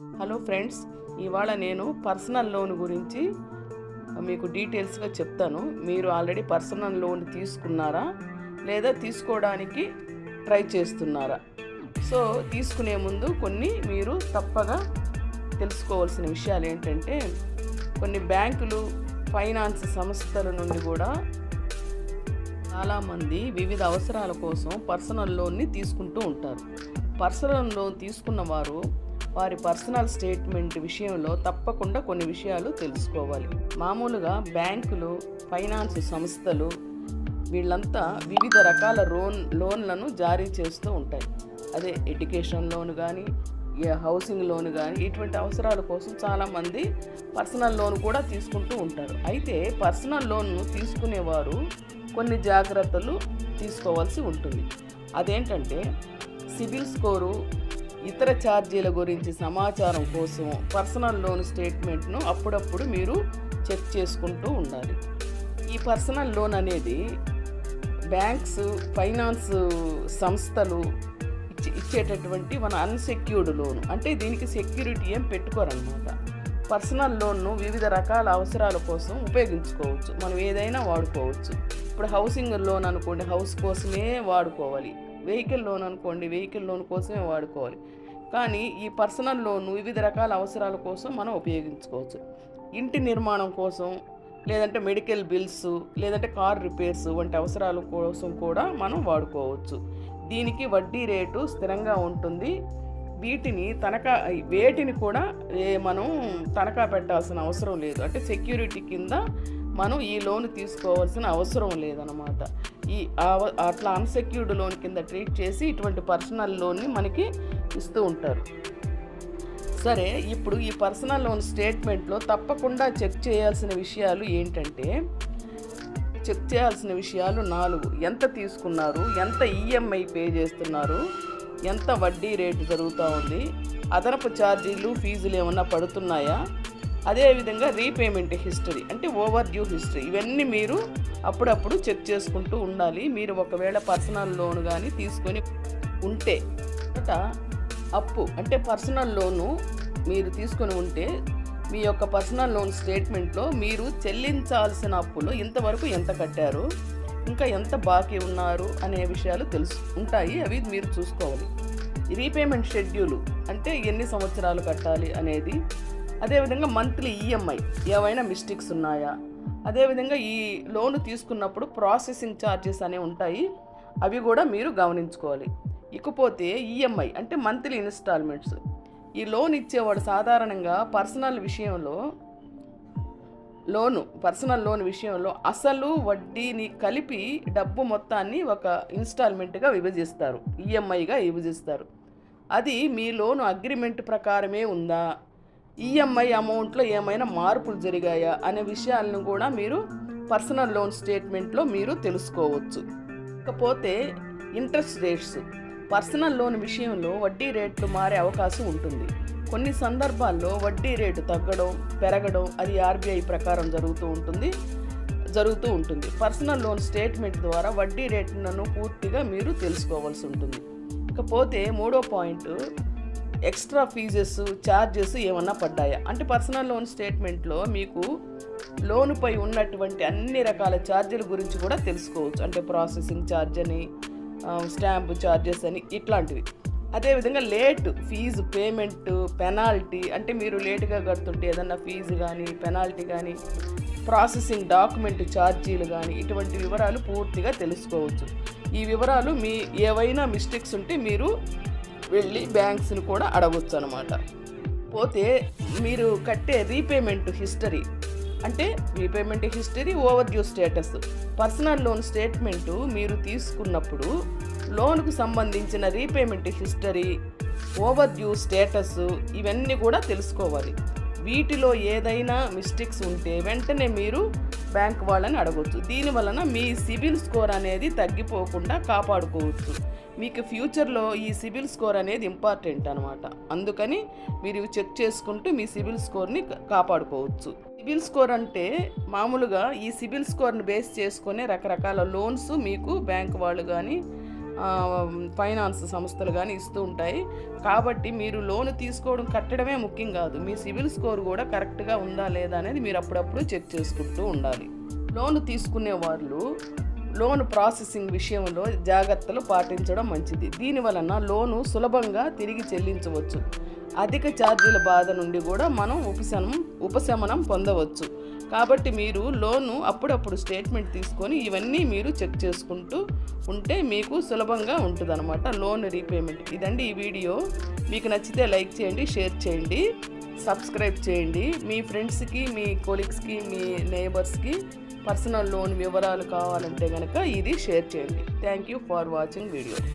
Hello friends ఇవాళ నేను personal loan గురించి మీకు డీటెయిల్స్గా చెప్తాను. మీరు ఆల్రెడీ పర్సనల్ లోన్ తీసుకున్నారా? లేదా తీసుకోవడానికి ట్రై చేస్తున్నారా? సో తీసుకునే ముందు కొన్ని మీరు తప్పగా తెలుసుకోవాల్సిన విషయాలు ఏంటంటే కొన్ని బ్యాంకులు ఫైనాన్స్ సంస్థల నుండి కూడా చాలామంది వివిధ అవసరాల కోసం పర్సనల్ లోన్ని తీసుకుంటూ ఉంటారు. పర్సనల్ లోన్ తీసుకున్న వారు వారి పర్సనల్ స్టేట్మెంట్ విషయంలో తప్పకుండా కొన్ని విషయాలు తెలుసుకోవాలి. మామూలుగా బ్యాంకులు ఫైనాన్స్ సంస్థలు వీళ్ళంతా వివిధ రకాల లోన్ లోన్లను జారీ చేస్తూ ఉంటాయి. అదే ఎడ్యుకేషన్ లోన్ కానీ హౌసింగ్ లోన్ కానీ ఇటువంటి అవసరాల కోసం చాలామంది పర్సనల్ లోన్ కూడా తీసుకుంటూ ఉంటారు. అయితే పర్సనల్ లోన్ను తీసుకునేవారు కొన్ని జాగ్రత్తలు తీసుకోవాల్సి ఉంటుంది. అదేంటంటే సిబిల్ స్కోరు ఇతర ఛార్జీల గురించి సమాచారం కోసం పర్సనల్ లోన్ స్టేట్మెంట్ను అప్పుడప్పుడు మీరు చెక్ చేసుకుంటూ ఉండాలి. ఈ పర్సనల్ లోన్ అనేది బ్యాంక్స్ ఫైనాన్స్ సంస్థలు ఇచ్చి ఇచ్చేటటువంటి మన అన్సెక్యూర్డ్ లోన్. అంటే దీనికి సెక్యూరిటీ ఏం పెట్టుకోరనమాట పర్సనల్ లోన్ను వివిధ రకాల అవసరాల కోసం ఉపయోగించుకోవచ్చు. మనం ఏదైనా వాడుకోవచ్చు. ఇప్పుడు హౌసింగ్ లోన్ అనుకోండి హౌస్ కోసమే వాడుకోవాలి. వెహికల్ లోన్ అనుకోండి వెహికల్ లోన్ కోసమే వాడుకోవాలి. కానీ ఈ పర్సనల్ లోన్ వివిధ రకాల అవసరాల కోసం మనం ఉపయోగించుకోవచ్చు. ఇంటి నిర్మాణం కోసం లేదంటే మెడికల్ బిల్స్ లేదంటే కార్ రిపేర్స్ వంటి అవసరాల కోసం కూడా మనం వాడుకోవచ్చు. దీనికి వడ్డీ రేటు స్థిరంగా ఉంటుంది. వీటిని తనఖా వేటిని కూడా ఏ మనం తనఖా పెట్టాల్సిన అవసరం లేదు. అంటే సెక్యూరిటీ కింద మనం ఈ లోన్ తీసుకోవాల్సిన అవసరం లేదనమాట ఈ అట్లా అన్సెక్యూర్డ్ లోన్ కింద ట్రీట్ చేసి ఇటువంటి పర్సనల్ లోన్ని మనకి ఇస్తూ ఉంటారు. సరే ఇప్పుడు ఈ పర్సనల్ లోన్ స్టేట్మెంట్లో తప్పకుండా చెక్ చేయాల్సిన విషయాలు ఏంటంటే చెక్ చేయాల్సిన విషయాలు నాలుగు. ఎంత తీసుకున్నారు? ఎంత ఈఎంఐ పే చేస్తున్నారు? ఎంత వడ్డీ రేటు జరుగుతూ ఉంది? అదనపు ఛార్జీలు ఫీజులు ఏమన్నా పడుతున్నాయా? అదేవిధంగా రీపేమెంట్ హిస్టరీ అంటే ఓవర్ డ్యూ హిస్టరీ ఇవన్నీ మీరు అప్పుడప్పుడు చెక్ చేసుకుంటూ ఉండాలి. మీరు ఒకవేళ పర్సనల్ లోన్ కానీ తీసుకొని ఉంటే అప్పు అంటే పర్సనల్ లోను మీరు తీసుకొని ఉంటే మీ యొక్క పర్సనల్ లోన్ స్టేట్మెంట్లో మీరు చెల్లించాల్సిన అప్పులో ఇంతవరకు ఎంత కట్టారు ఇంకా ఎంత బాకీ ఉన్నారు అనే విషయాలు తెలుసు ఉంటాయి అవి మీరు చూసుకోవాలి. రీపేమెంట్ షెడ్యూల్ అంటే ఎన్ని సంవత్సరాలు కట్టాలి అనేది అదేవిధంగా మంత్లీ ఈఎంఐ ఏవైనా మిస్టేక్స్ ఉన్నాయా? అదేవిధంగా ఈ లోన్ తీసుకున్నప్పుడు ప్రాసెసింగ్ ఛార్జెస్ అనేవి ఉంటాయి అవి కూడా మీరు గమనించుకోవాలి. ఇకపోతే ఈఎంఐ అంటే మంత్లీ ఇన్స్టాల్మెంట్స్ ఈ లోన్ ఇచ్చేవాడు సాధారణంగా పర్సనల్ విషయంలో లోను పర్సనల్ లోన్ విషయంలో అసలు వడ్డీని కలిపి డబ్బు మొత్తాన్ని ఒక ఇన్స్టాల్మెంట్గా విభజిస్తారు. ఈఎంఐగా విభజిస్తారు. అది మీ లోను అగ్రిమెంట్ ప్రకారమే ఉందా? ఈఎంఐ అమౌంట్లో ఏమైనా మార్పులు జరిగాయా? అనే విషయాలను కూడా మీరు పర్సనల్ లోన్ స్టేట్మెంట్లో మీరు తెలుసుకోవచ్చు. ఇకపోతే ఇంట్రెస్ట్ రేట్స్ పర్సనల్ లోన్ విషయంలో వడ్డీ రేట్లు మారే అవకాశం ఉంటుంది. కొన్ని సందర్భాల్లో వడ్డీ రేటు తగ్గడం పెరగడం అది ఆర్బీఐ ప్రకారం జరుగుతూ ఉంటుంది జరుగుతూ ఉంటుంది. పర్సనల్ లోన్ స్టేట్మెంట్ ద్వారా వడ్డీ రేట్లను పూర్తిగా మీరు తెలుసుకోవాల్సి ఉంటుంది. ఇకపోతే మూడో పాయింట్ ఎక్స్ట్రా ఫీజెస్ ఛార్జెస్ ఏమన్నా పడ్డాయా? అంటే పర్సనల్ లోన్ స్టేట్మెంట్లో మీకు లోనుపై ఉన్నటువంటి అన్ని రకాల ఛార్జీల గురించి కూడా తెలుసుకోవచ్చు. అంటే ప్రాసెసింగ్ ఛార్జ్ అని స్టాంప్ ఛార్జెస్ అని ఇట్లాంటివి. అదేవిధంగా లేట్ ఫీజు పేమెంట్ పెనాల్టీ అంటే మీరు లేటుగా కడుతుంటే ఏదన్నా ఫీజు కానీ పెనాల్టీ కానీ ప్రాసెసింగ్ డాక్యుమెంట్ ఛార్జీలు కానీ ఇటువంటి వివరాలు పూర్తిగా తెలుసుకోవచ్చు. ఈ వివరాలు మీ ఏవైనా మిస్టేక్స్ ఉంటే మీరు వెళ్ళి బ్యాంక్స్ని కూడా అడగొచ్చు అనమాట పోతే మీరు కట్టే రీపేమెంట్ హిస్టరీ అంటే repayment history over due status personal loan statement మీరు తీసుకున్నప్పుడు లోన్కు సంబంధించిన repayment history over due status ఇవన్నీ కూడా తెలుసుకోవాలి. వీటిలో ఏదైనా మిస్టేక్స్ ఉంటే వెంటనే మీరు బ్యాంక్ వాళ్ళని అడగవచ్చు దీని వలన మీ సిబిల్ స్కోర్ అనేది తగ్గిపోకుండా కాపాడుకోవచ్చు. మీకు ఫ్యూచర్లో ఈ సిబిల్ స్కోర్ అనేది ఇంపార్టెంట్ అనమాట అందుకని మీరు చెక్ చేసుకుంటూ మీ సిబిల్ స్కోర్ని కాపాడుకోవచ్చు. సిబిల్ స్కోర్ అంటే మామూలుగా ఈ సిబిల్ స్కోర్ని బేస్ చేసుకునే రకరకాల లోన్స్ మీకు బ్యాంక్ వాళ్ళు కానీ ఫైనాన్స్ సంస్థలు కానీ ఇస్తూ ఉంటాయి. కాబట్టి మీరు లోన్ తీసుకోవడం కట్టడమే ముఖ్యం కాదు. మీ సిబిల్ స్కోర్ కూడా కరెక్ట్గా ఉందా లేదా అనేది మీరు అప్పుడప్పుడు చెక్ చేసుకుంటూ ఉండాలి. లోన్ తీసుకునే వాళ్ళు లోన్ ప్రాసెసింగ్ విషయంలో జాగ్రత్తలు పాటించడం మంచిది. దీని వలన లోను సులభంగా తిరిగి చెల్లించవచ్చు. అధిక ఛార్జీల బాధ నుండి కూడా మనం ఉపశమనం ఉపశమనం పొందవచ్చు. కాబట్టి మీరు లోను అప్పుడప్పుడు స్టేట్మెంట్ తీసుకొని ఇవన్నీ మీరు చెక్ చేసుకుంటూ ఉంటే మీకు సులభంగా ఉంటుందన్నమాట లోన్ రీపేమెంట్. ఇదండి ఈ వీడియో. మీకు నచ్చితే లైక్ చేయండి షేర్ చేయండి సబ్స్క్రైబ్ చేయండి. మీ ఫ్రెండ్స్కి మీ కొలీగ్స్కి మీ నేబర్స్కి పర్సనల్ లోన్ వివరాలు కావాలంటే కనుక ఇది షేర్ చేయండి. Thank you for watching video